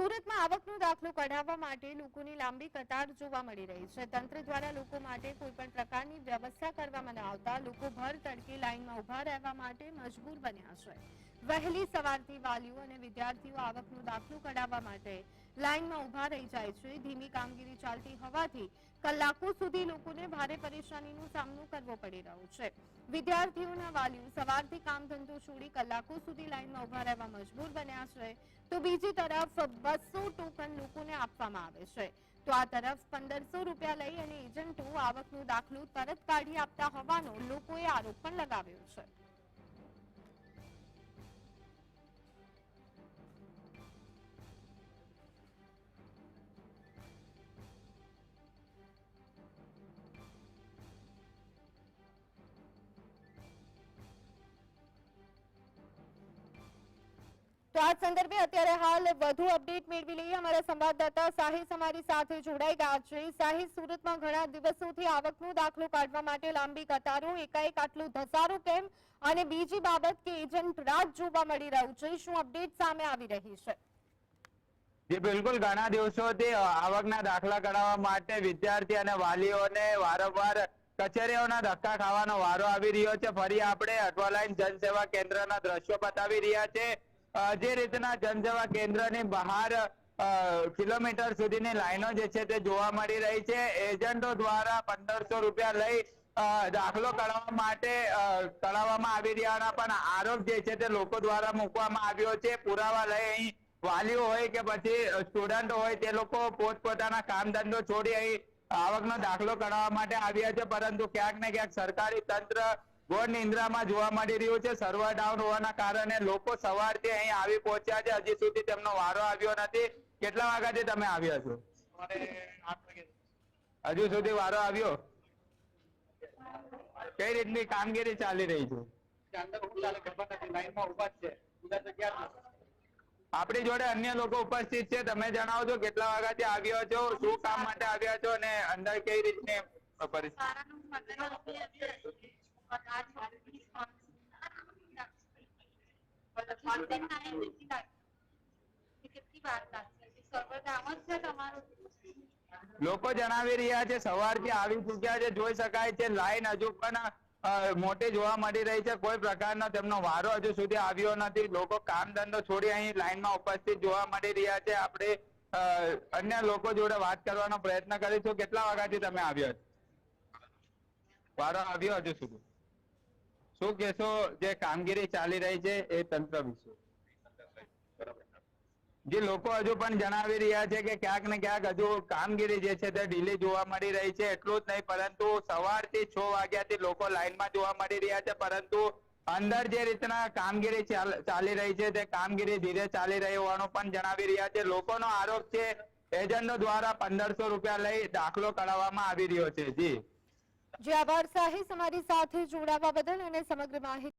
સુરતમાં આવકનો દાખલો કઢાવવા માટે લોકોની લાંબી કતાર જોવા મળી રહી છે. તંત્ર દ્વારા લોકો માટે કોઈ પ્રકારની વ્યવસ્થા કરવામાં ન આવતા લોકો ભર તડકે લાઈનમાં ઊભા રહેવા માટે મજબૂર બન્યા છે. વહેલી સવારથી વાલીઓ અને વિદ્યાર્થીઓ આવકનો દાખલો કઢાવવા માટે લાઈનમાં ઊભા રહી જાય છે. ધીમી કામગીરી ચાલતી હોવાથી કલાકો સુધી લોકોને ભારે પરેશાનીનો સામનો કરવો પડી રહ્યો છે. વિદ્યાર્થીઓના વાલીઓ સવારથી કામ ધંધો છોડી કલાકો સુધી લાઈનમાં ઊભા રહેવા મજબૂર બન્યા છે. તો બીજી તરફ બસો ટોકન લોકોને આપવામાં આવે છે. તો આ તરફ પંદરસો રૂપિયા લઈ અને એજન્ટો આવકનો દાખલો તરત કાઢી આપતા હોવાનો લોકોએ આરોપ પણ લગાવ્યો છે. તો આ સંદર્ભે અત્યારે હાલ વધુ અપડેટ મેળવી લઈએ. અમારા સંવાદદાતા સાહિસ અમારી સાથે જોડાઈ ગયા છે. સાહિસ સુરતમાં ઘણા દિવસોથી આવકનું દાખલો કાઢવા માટે લાંબી કતારો, એકાએક આટલું ધસારો કેમ? અને બીજી બાબત કે એજન્ટ રાત જોવા મળી રહ્યું છે. શું અપડેટ સામે આવી રહી છે? જે, બિલકુલ. ઘણા દિવસોથી આવકના દાખલા કઢાવવા માટે વિદ્યાર્થી અને વાલીઓને વારંવાર કચેરીઓના ધક્કા ખાવાનો વારો આવી રહ્યો છે. ફરી આપણે અઠવાલાઈન જનસેવા કેન્દ્રના દ્રશ્યો બતાવી રહ્યા છે. જે રીતના જનસેવા કેન્દ્રની બહાર કિલોમીટર સુધીની લાઈનો જે છે તે જોવા મળી રહી છે. એજન્ટો દ્વારા પંદરસો રૂપિયા લઈ દાખલો કરાવવા માટે કરાવવામાં આવી રહ્યાના પણ આરોપ જે છે તે લોકો દ્વારા મૂકવામાં આવ્યો છે. પુરાવા લઈ અહીં વાલીઓ હોય કે પછી સ્ટુડન્ટ હોય, તે લોકો પોતપોતાના કામ ધંધો છોડી અહીં આવકનો દાખલો કરાવવા માટે આવ્યા છે. પરંતુ ક્યાંક ને ક્યાંક સરકારી તંત્ર ઘોર નિંદ્રામાં જોવા મળી રહ્યું છે. સર્વર ડાઉન હોવાના કારણે લોકો સવારથી અહીં આવી પહોંચ્યા છે. હજી સુધી તેમનો વારો આવ્યો નથી. કેટલા વાગ્યાથી તમે આવ્યા છો? હજુ સુધી વારો આવ્યો? કઈ રીતની કામગીરી ચાલી રહી છે. આપણી જોડે અન્ય લોકો ઉપસ્થિત છે. તમે જણાવો છો કેટલા વાગ્યાથી આવ્યા છો? શું કામ માટે આવ્યા છો? અને અંદર કઈ રીતની પરિસ્થિતિ? લોકો જણાવી રહ્યા છે, સવારથી આવી ચુક્યા છે, જોઈ શકાય છે, લાઈન હજુ પણ મોટી જોવા મળી રહી છે. કોઈ પ્રકારનો તેમનો વારો હજુ સુધી આવ્યો નથી. લોકો કામ ધંધો છોડી અહીં લાઈનમાં ઉપસ્થિત જોવા મળી રહ્યા છે. આપણે અન્ય લોકો જોડે વાત કરવાનો પ્રયત્ન કરીશું. કેટલા વાગ્યાથી તમે આવ્યા વારો આવ્યો હજુ સુધી? શું કહેશો? જે કામગીરી ચાલી રહી છે એ તંત્ર વિશે. જે લોકો હજુ પણ જણાવી રહ્યા છે કે ક્યાંક ને ક્યાંક હજુ કામગીરી જે છે તે ઢીલી જોવા મળી રહી છે. એટલું જ નહીં, પરંતુ સવારથી છ વાગ્યાથી લોકો લાઈનમાં જોવા મળી રહ્યા છે. પરંતુ અંદર જે રીતના કામગીરી ચાલી રહી છે તે કામગીરી ધીરે ચાલી રહી હોવાનું પણ જણાવી રહ્યા છે. લોકોનો આરોપ છે, એજન્ટો દ્વારા પંદરસો રૂપિયા લઈ દાખલો કરાવવામાં આવી રહ્યો છે. જી. જે આભાર સાહેબ અમારી સાથે જોડાવા બદલ અને સમગ્ર માહિતી